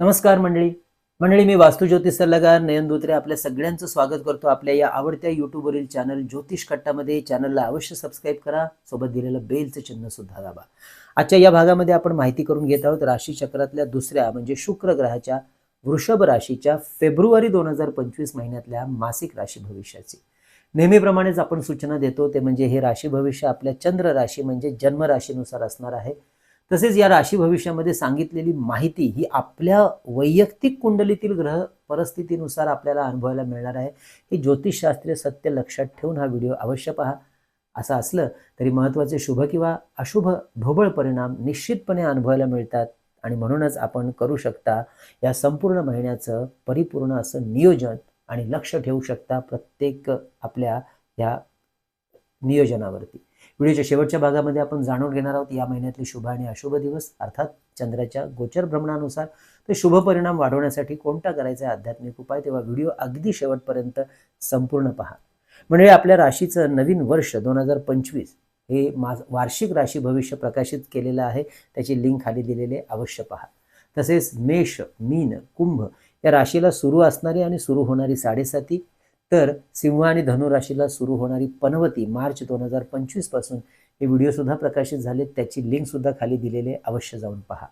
नमस्कार मंडळी. मंडळी मी वास्तू ज्योतिष सल्लागार नयन धोत्रे आपल्या सगळ्यांचं स्वागत करतो आपल्या या आवडत्या युट्यूबवरील चॅनल ज्योतिष कट्टामध्ये. चॅनलला अवश्य सबस्क्राईब करा. सोबत दिलेलं बेलचं चिन्ह सुद्धा दाबा. आजच्या या भागामध्ये आपण माहिती करून घेत आहोत राशी चक्रातल्या दुसऱ्या म्हणजे शुक्र ग्रहाच्या वृषभ राशीच्या फेब्रुवारी दोन हजार पंचवीस महिन्यातल्या मासिक राशी भविष्याची. नेहमीप्रमाणेच आपण सूचना देतो ते म्हणजे हे राशी भविष्य आपल्या चंद्र राशी म्हणजे जन्म राशीनुसार असणार आहे. तसेच या राशी भविष्यामध्ये सांगितलेली माहिती ही आपल्या वैयक्तिक कुंडलीतील ग्रह परिस्थितीनुसार आपल्याला अनुभवायला मिळणार आहे. हे ज्योतिषशास्त्रीय सत्य लक्षात ठेवून हा व्हिडिओ अवश्य पहा. असं असलं तरी महत्त्वाचे शुभ किंवा अशुभ ढोबळ परिणाम निश्चितपणे अनुभवायला मिळतात आणि म्हणूनच आपण करू शकता या संपूर्ण महिन्याचं परिपूर्ण असं नियोजन आणि लक्ष ठेवू शकता प्रत्येक आपल्या या नियोजनावरती. व्हिडिओच्या शेवटच्या भागामध्ये आपण जाणून घेणार आहोत या महिन्यातले शुभ आणि अशुभ दिवस. अर्थात चंद्राच्या गोचर भ्रमणानुसार ते शुभ परिणाम वाढवण्यासाठी कोणता करायचा आहे आध्यात्मिक उपाय तेव्हा व्हिडिओ अगदी शेवटपर्यंत संपूर्ण पहा. म्हणजे आपल्या राशीचं नवीन वर्ष दोन हजार पंचवीस हे मा वार्षिक राशी भविष्य प्रकाशित केलेलं आहे. त्याची लिंक खाली दिलेले अवश्य पहा. तसेच मेष मीन कुंभ या राशीला सुरू असणारी आणि सुरू होणारी साडेसाती तर सिंह आणि धनुराशीला सुरू होणारी पनवती मार्च दोन हजार पंचवीसपासून हे व्हिडिओसुद्धा प्रकाशित झाले त्याची लिंकसुद्धा खाली दिलेले अवश्य जाऊन पहा.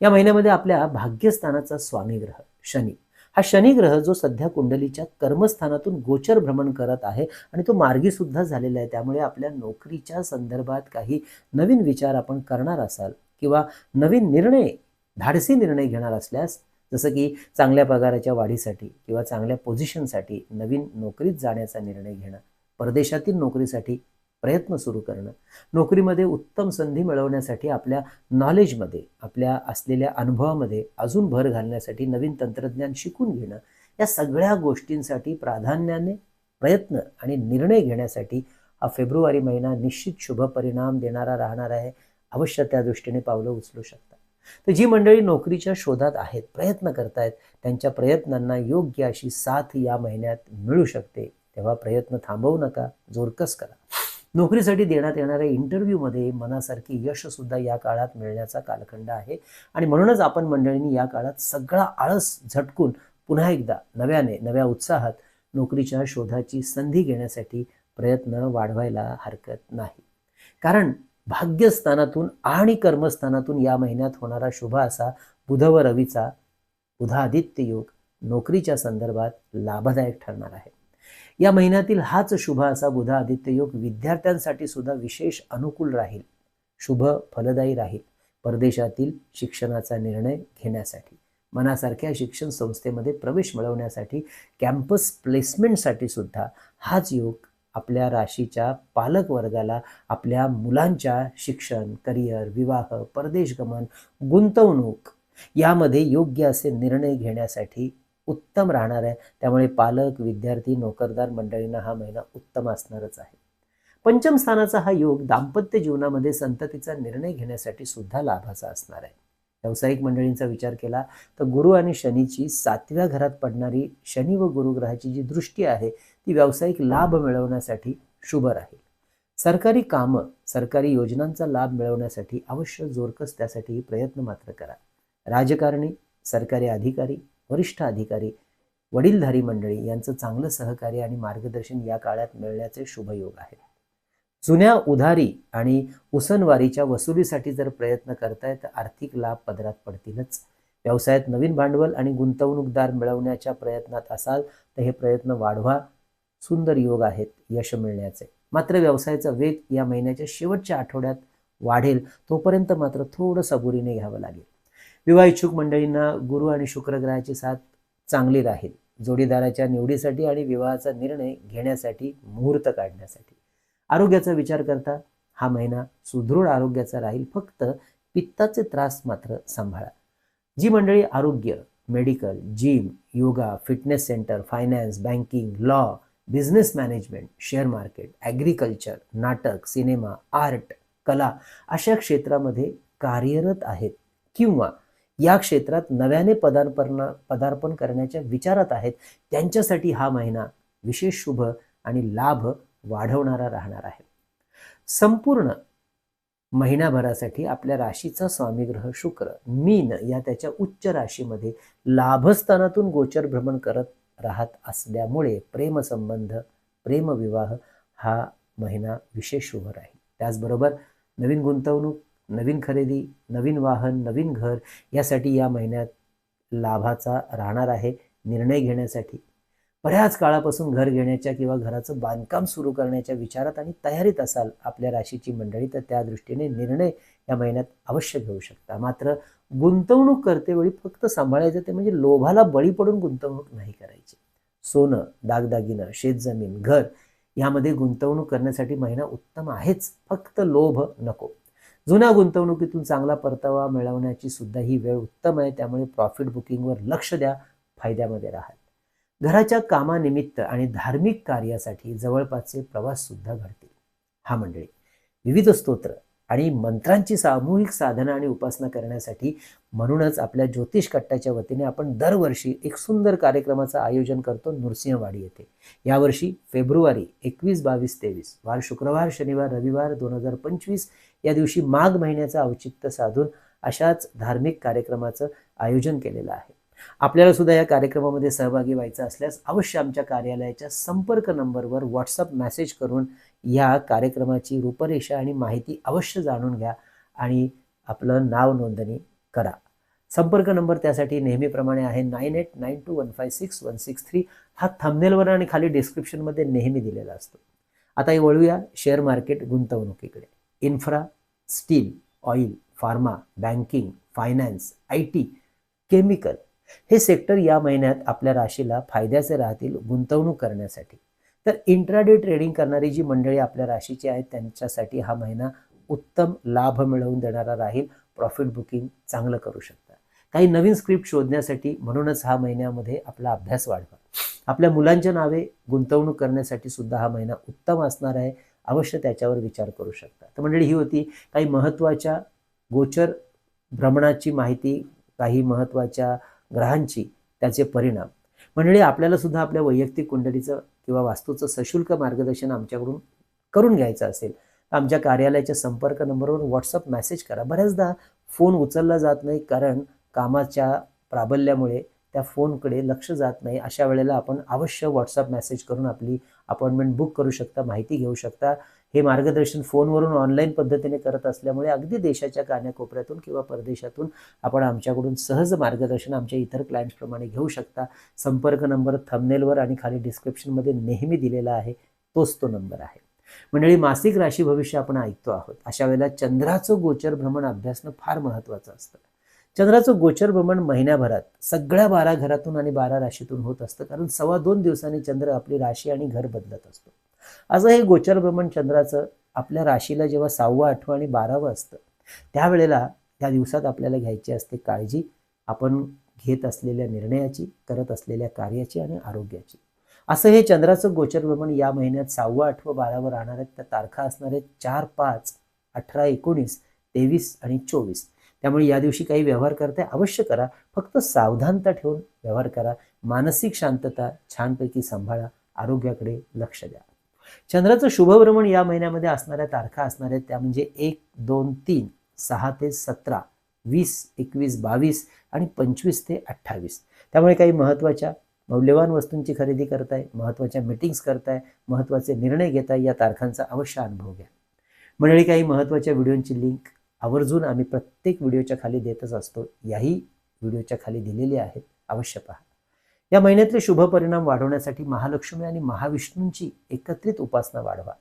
या महिन्यामध्ये आपल्या भाग्यस्थानाचा स्वामी ग्रह शनी. हा शनी ग्रह जो सध्या कुंडलीच्या कर्मस्थानातून गोचर भ्रमण करत आहे आणि तो मार्गी सुद्धा झालेला आहे. त्यामुळे आपल्या नोकरीच्या संदर्भात काही नवीन विचार आपण करणार असाल किंवा नवीन निर्णय धाडसी निर्णय घेणार असल्यास जसं की चांगल्या पगाराच्या वाढीसाठी किंवा चांगल्या पोझिशनसाठी नवीन नोकरीत जाण्याचा निर्णय घेणं परदेशातील नोकरीसाठी प्रयत्न सुरू करणं नोकरीमध्ये उत्तम संधी मिळवण्यासाठी आपल्या नॉलेजमध्ये आपल्या असलेल्या अनुभवामध्ये अजून भर घालण्यासाठी नवीन तंत्रज्ञान शिकून घेणं या सगळ्या गोष्टींसाठी प्राधान्याने प्रयत्न आणि निर्णय घेण्यासाठी हा फेब्रुवारी महिना निश्चित शुभ परिणाम देणारा राहणार आहे. अवश्य त्या दृष्टीने पावलं उचलू शकता. तर जी मंडळी नोकरीच्या शोधात आहेत प्रयत्न करतायत त्यांच्या प्रयत्नांना योग्य अशी साथ या महिन्यात मिळू शकते. तेव्हा प्रयत्न थांबवू नका जोरकस करा. नोकरीसाठी देण्यात येणाऱ्या इंटरव्ह्यूमध्ये मनासारखी यशसुद्धा या काळात मिळण्याचा कालखंड आहे. आणि म्हणूनच आपण मंडळींनी या काळात सगळा आळस झटकून पुन्हा एकदा नव्याने नव्या उत्साहात नोकरीच्या शोधाची संधी घेण्यासाठी प्रयत्न वाढवायला हरकत नाही. कारण भाग्यस्थानातून आणि कर्मस्थानातून या महिन्यात होणारा शुभ असा बुध व रवीचा बुधादित्य योग नोकरीच्या संदर्भात लाभदायक ठरणार आहे. या महिन्यातील हाच शुभ असा बुधा आदित्य योग विद्यार्थ्यांसाठी सुद्धा विशेष अनुकूल राहील. शुभ फलदायी राहील परदेशातील शिक्षणाचा निर्णय घेण्यासाठी. मनासारख्या शिक्षण संस्थेमध्ये प्रवेश मिळवण्यासाठी कॅम्पस प्लेसमेंटसाठी सुद्धा हाच योग आपल्या राशीच्या पालक वर्गाला आपल्या मुलांच्या शिक्षण करिअर विवाह परदेशगमन गुंतवणूक यामध्ये योग्य असे निर्णय घेण्यासाठी उत्तम राहणार आहे. त्यामुळे पालक विद्यार्थी नोकरदार मंडळींना हा महिना उत्तम असणारच आहे. पंचम स्थानाचा हा योग दाम्पत्य जीवनामध्ये संततीचा निर्णय घेण्यासाठी सुद्धा लाभाचा असणार आहे. व्यावसायिक मंडळींचा विचार केला तर गुरु आणि शनीची सातव्या घरात पडणारी शनी व गुरुग्रहाची जी दृष्टी आहे ती व्यावसायिक लाभ मिळवण्यासाठी शुभ राहील. सरकारी कामं सरकारी योजनांचा लाभ मिळवण्यासाठी अवश्य जोरकस त्यासाठी प्रयत्न मात्र करा. राजकारणी सरकारी अधिकारी वरिष्ठ अधिकारी वडीलधारी मंडळी यांचं चांगलं सहकार्य आणि मार्गदर्शन या काळात मिळण्याचे शुभयोग आहे. आहेत जुन्या उधारी आणि उसनवारीच्या वसुलीसाठी जर प्रयत्न करताय तर आर्थिक लाभ पदरात पडतीलच. व्यवसायात नवीन भांडवल आणि गुंतवणूकदार मिळवण्याच्या प्रयत्नात असाल तर हे प्रयत्न वाढवा. सुंदर योग आहेत यश मिळण्याचे. मात्र व्यवसायाचा वेग या महिन्याच्या शेवटच्या आठवड्यात वाढेल तोपर्यंत मात्र थोडं सबुरीने घ्यावं लागेल. विवाह इच्छुक मंडळींना गुरु आणि शुक्रग्रहाची साथ चांगली राहील. जोडीदाराच्या निवडीसाठी आणि विवाहाचा निर्णय घेण्यासाठी मुहूर्त काढण्यासाठी. आरोग्याचा विचार करता हा महिना सुदृढ आरोग्याचा राहील. फक्त पित्ताचे त्रास मात्र सांभाळा. जी मंडळी आरोग्य medical gym yoga fitness centre finance banking law business management share market agriculture नाटक सिनेमा आर्ट कला अशा क्षेत्रामध्ये कार्यरत आहेत किंवा या क्षेत्रात नव्याने पदार्पण पदार्पण करण्याच्या विचारात आहेत त्यांच्यासाठी हा महिना विशेष शुभ आणि लाभ वाढवणारा राहणार आहे. संपूर्ण महिनाभरासाठी आपल्या राशीचा स्वामीग्रह शुक्र मीन या त्याच्या उच्च राशीमध्ये लाभस्थानातून गोचर भ्रमण करत राहत असल्यामुळे प्रेमसंबंध प्रेमविवाह हा महिना विशेष शुभ राहील. त्याचबरोबर नवीन गुंतवणूक नवीन खरेदी नवीन वाहन नवीन घर यासाठी या महिन्यात लाभाचा राहणार आहे. निर्णय घेण्यासाठी बऱ्याच काळापासून घर घेण्याच्या किंवा घराचं बांधकाम सुरू करण्याच्या विचारात आणि तयारीत असाल आपल्या राशीची मंडळी तर त्या दृष्टीने निर्णय या महिन्यात अवश्य घेऊ शकता. मात्र गुंतवणूक करतेवेळी फक्त सांभाळायचं ते म्हणजे लोभाला बळी पडून गुंतवणूक नाही करायची. सोनं दागदागिनं शेतजमीन घर यामध्ये गुंतवणूक करण्यासाठी महिना उत्तम आहेच. फक्त लोभ नको. जुन्या गुंतवणुकीतून चांगला परतावा मिळवण्याची सुद्धा ही वेळ उत्तम आहे. त्यामुळे प्रॉफिट बुकिंगवर लक्ष द्या. फायद्यामध्ये राहा. घराच्या कामानिमित्त आणि धार्मिक कार्यासाठी जवळपासचे प्रवास सुद्धा घडतील. हा मंडळी विविध स्तोत्र आणि मंत्रांची सामूहिक साधना आणि उपासना करण्यासाठी म्हणूनच आपल्या ज्योतिष कट्टाच्या वतीने आपण दरवर्षी एक सुंदर कार्यक्रमाचं आयोजन करतो नृसिंहवाडी येथे. यावर्षी फेब्रुवारी एकवीस बावीस तेवीस वार शुक्रवार शनिवार रविवार दोन हजार पंचवीस या दिवशी माघ महिन्याचं औचित्य साधून अशाच धार्मिक कार्यक्रमाचं आयोजन केलेलं आहे. आपल्याला सुद्धा या कार्यक्रमामध्ये सहभागी व्हायचं असल्यास अवश्य आमच्या कार्यालयाच्या संपर्क नंबरवर व्हॉट्सअप मेसेज करून या कार्यक्रमाची रूपरेषा आणि माहिती अवश्य जाणून घ्या आणि आपलं नाव नोंदणी करा. संपर्क नंबर त्यासाठी नेहमीप्रमाणे आहे nine eight nine two one five six one six three. हा थंबनेलवर आणि खाली डिस्क्रिप्शनमध्ये नेहमी दिलेला असतो. आता हे वळूया share market गुंतवणुकीकडे. Infra steel oil pharma banking finance I T chemical हे सेक्टर या महिन्यात आपल्या राशीला फायद्याचे राहतील गुंतवणूक करण्यासाठी. तर इंट्राडे ट्रेडिंग करणारी जी मंडळी आपल्या राशीची आहेत त्यांच्यासाठी हा महिना उत्तम लाभ मिळवून देणारा राहील. प्रॉफिट बुकिंग चांगलं करू शकता काही नवीन स्क्रिप्ट शोधण्यासाठी म्हणूनच हा महिन्यामध्ये आपला अभ्यास वाढवा. आपल्या मुलांच्या नावे गुंतवणूक करण्यासाठी सुद्धा हा महिना उत्तम असणार आहे. अवश्य त्याच्यावर विचार करू शकता. तर मंडळी ही होती काही महत्त्वाच्या गोचर भ्रमणाची माहिती काही महत्त्वाच्या ग्रहांची त्याचे परिणाम. मंडळी आपल्याला सुद्धा आपल्या वैयक्तिक कुंडलीचं किंवा वास्तूचं सशुल्क मार्गदर्शन आमच्याकडून करून घ्यायचं असेल तर आमच्या कार्यालयाच्या संपर्क नंबरवर व्हॉट्सअप मेसेज करा. बऱ्याचदा फोन उचलला जात नाही कारण कामाच्या प्राबल्यामुळे त्या फोनकडे लक्ष जात नाही. अशा वेळेला आपण अवश्य व्हॉट्सअप मेसेज करून आपली अपॉइंटमेंट बुक करू शकता माहिती घेऊ शकता. हे मार्गदर्शन फोनवरून ऑनलाईन पद्धतीने करत असल्यामुळे अगदी देशाच्या कान्याकोपऱ्यातून किंवा परदेशातून आपण आमच्याकडून सहज मार्गदर्शन आमच्या इतर क्लायंट्सप्रमाणे घेऊ शकता. संपर्क नंबर थंबनेलवर आणि खाली डिस्क्रिप्शनमध्ये नेहमी दिलेला आहे. तोच तो नंबर आहे. मंडळी मासिक राशी भविष्य आपण ऐकतो आहोत. अशा वेळेला चंद्राचं गोचर भ्रमण अभ्यासणं फार महत्त्वाचं असतं. चंद्राचं गोचर भ्रमण महिन्याभरात सगळ्या बारा घरातून आणि बारा राशीतून होत असतं. कारण सव्वा दोन दिवसांनी चंद्र आपली राशी आणि घर बदलत असतो. असं हे गोचर भ्रमण चंद्राचं आपल्या राशीला जेव्हा सहावं आठवं आणि बारावं असतं त्यावेळेला त्या दिवसात आपल्याला घ्यायची असते काळजी आपण घेत असलेल्या निर्णयाची करत असलेल्या कार्याची आणि आरोग्याची. असं हे चंद्राचं गोचर भ्रमण या महिन्यात सहावं आठवं बारावं राहणार आहेत. त्या तारखा असणार आहेत चार पाच अठरा एकोणीस तेवीस आणि चोवीस. त्यामुळे या दिवशी काही व्यवहार करताय अवश्य करा. फक्त सावधानता ठेवून व्यवहार करा. मानसिक शांतता छानपैकी सांभाळा. आरोग्याकडे लक्ष द्या. चंद्राचं शुभभ्रमण या महिन्यामध्ये असणाऱ्या तारखा असणाऱ्या त्या म्हणजे एक दोन तीन सहा ते सतरा वीस एकवीस बावीस आणि पंचवीस ते अठ्ठावीस. त्यामुळे काही महत्त्वाच्या मौल्यवान वस्तूंची खरेदी करताय महत्त्वाच्या मिटिंग्स करताय महत्त्वाचे निर्णय घेताय या तारखांचा अवश्य अनुभव घ्या. मंडळी काही महत्त्वाच्या व्हिडिओंची लिंक आवर्जून आम्ही प्रत्येक व्हिडिओच्या खाली देतच असतो. याही व्हिडिओच्या खाली दिलेली आहेत. अवश्य पहा. या महिन्यातले शुभ परिणाम वाढवण्यासाठी महालक्ष्मी आणि महाविष्णूंची एकत्रित उपासना वाढवा.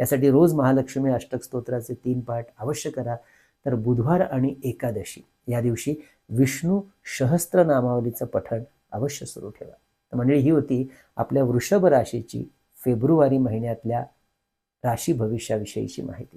यासाठी रोज महालक्ष्मी अष्टक स्तोत्राचे तीन पाठ अवश्य करा. तर बुधवार आणि एकादशी या दिवशी विष्णू सहस्त्र नामावलीचं पठण अवश्य सुरू ठेवा. तर मंडळी ही होती आपल्या वृषभ राशीची फेब्रुवारी महिन्यातल्या राशी भविष्याविषयीची माहिती.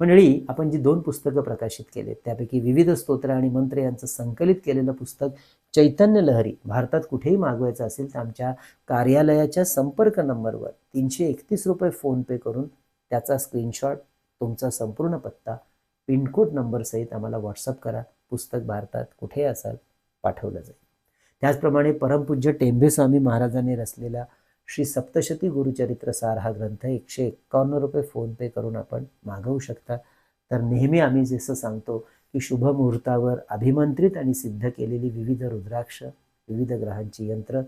मंडळी आपण जी दोन पुस्तकं प्रकाशित केलेत त्यापैकी विविध स्तोत्र आणि मंत्र यांचं संकलित केलेलं पुस्तक चैतन्य लहरी भारतात कुठेही मागवायचं असेल तर आमच्या कार्यालयाच्या संपर्क नंबरवर तीनशे एकतीस रुपये फोनपे करून त्याचा स्क्रीनशॉट तुमचा संपूर्ण पत्ता पिनकोड नंबरसहित आम्हाला व्हॉट्सअप करा. पुस्तक भारतात कुठेही असाल पाठवलं जाईल. त्याचप्रमाणे परमपूज्य टेंबे स्वामी महाराजांनी रचलेला श्री सप्तशती गुरुचरित्र सार हा ग्रंथ एकशे एक्कावन्न रुपये फोनपे करून आपण मागवू शकता. तर नेहमी आम्ही जसं सांगतो की शुभ मुहूर्तावर अभिमंत्रित आणि सिद्ध केलेली विविध रुद्राक्ष विविध ग्रहांची यंत्र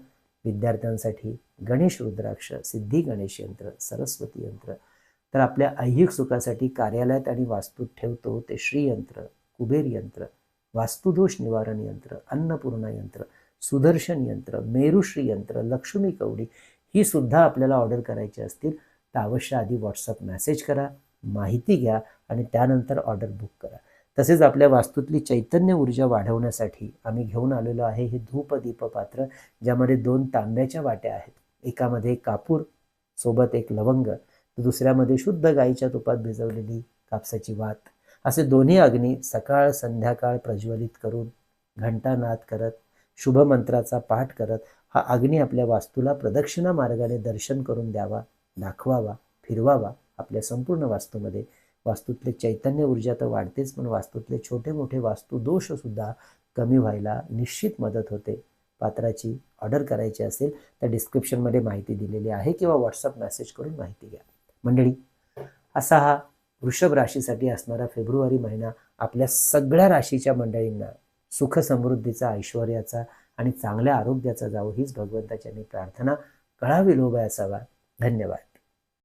विद्यार्थ्यांसाठी गणेश रुद्राक्ष सिद्धी गणेश यंत्र सरस्वती यंत्र. तर आपल्या ऐहिक सुखासाठी कार्यालयात आणि वास्तूत ठेवतो ते श्रीयंत्र कुबेर यंत्र वास्तुदोष निवारण यंत्र अन्नपूर्णा यंत्र सुदर्शन यंत्र मेरुश्री यंत्र लक्ष्मी कवडी ही सुद्धा आपल्याला ऑर्डर करायची असतील तर अवश्य आधी व्हॉट्सअप मेसेज करा माहिती घ्या आणि त्यानंतर ऑर्डर बुक करा. तसेच आपल्या वास्तूतली चैतन्य ऊर्जा वाढवण्यासाठी आम्ही घेऊन आलेलो आहे हे धूप दीप पात्र ज्यामध्ये दोन तांब्याच्या वाट्या आहेत. एकामध्ये कापूर सोबत एक लवंग तर दुसऱ्यामध्ये शुद्ध गाईच्या तुपात भिजवलेली कापसाची वात. असे दोन्ही अग्नी सकाळ संध्याकाळ प्रज्वलित करून घंटानाद करत शुभमंत्राचा पाठ करत हा अग्नी आपल्या वास्तूला प्रदक्षिणा मार्गाने दर्शन करून द्यावा दाखवावा फिरवावा आपल्या संपूर्ण वास्तूमध्ये. वास्तूतले चैतन्य ऊर्जा तर वाढतेच पण वास्तूतले छोटे मोठे वास्तू कमी व्हायला निश्चित मदत होते. पात्राची ऑर्डर करायची असेल तर डिस्क्रिप्शनमध्ये माहिती दिलेली आहे किंवा व्हॉट्सअप मेसेज करून माहिती घ्या. मंडळी असा हा वृषभ राशीसाठी असणारा फेब्रुवारी महिना आपल्या सगळ्या राशीच्या मंडळींना सुख समृद्धीचा ऐश्वर्याचा आणि चांगल्या आरोग्याचा जावं हीच भगवंताची प्रार्थना. कळावी लोभ असावा धन्यवाद.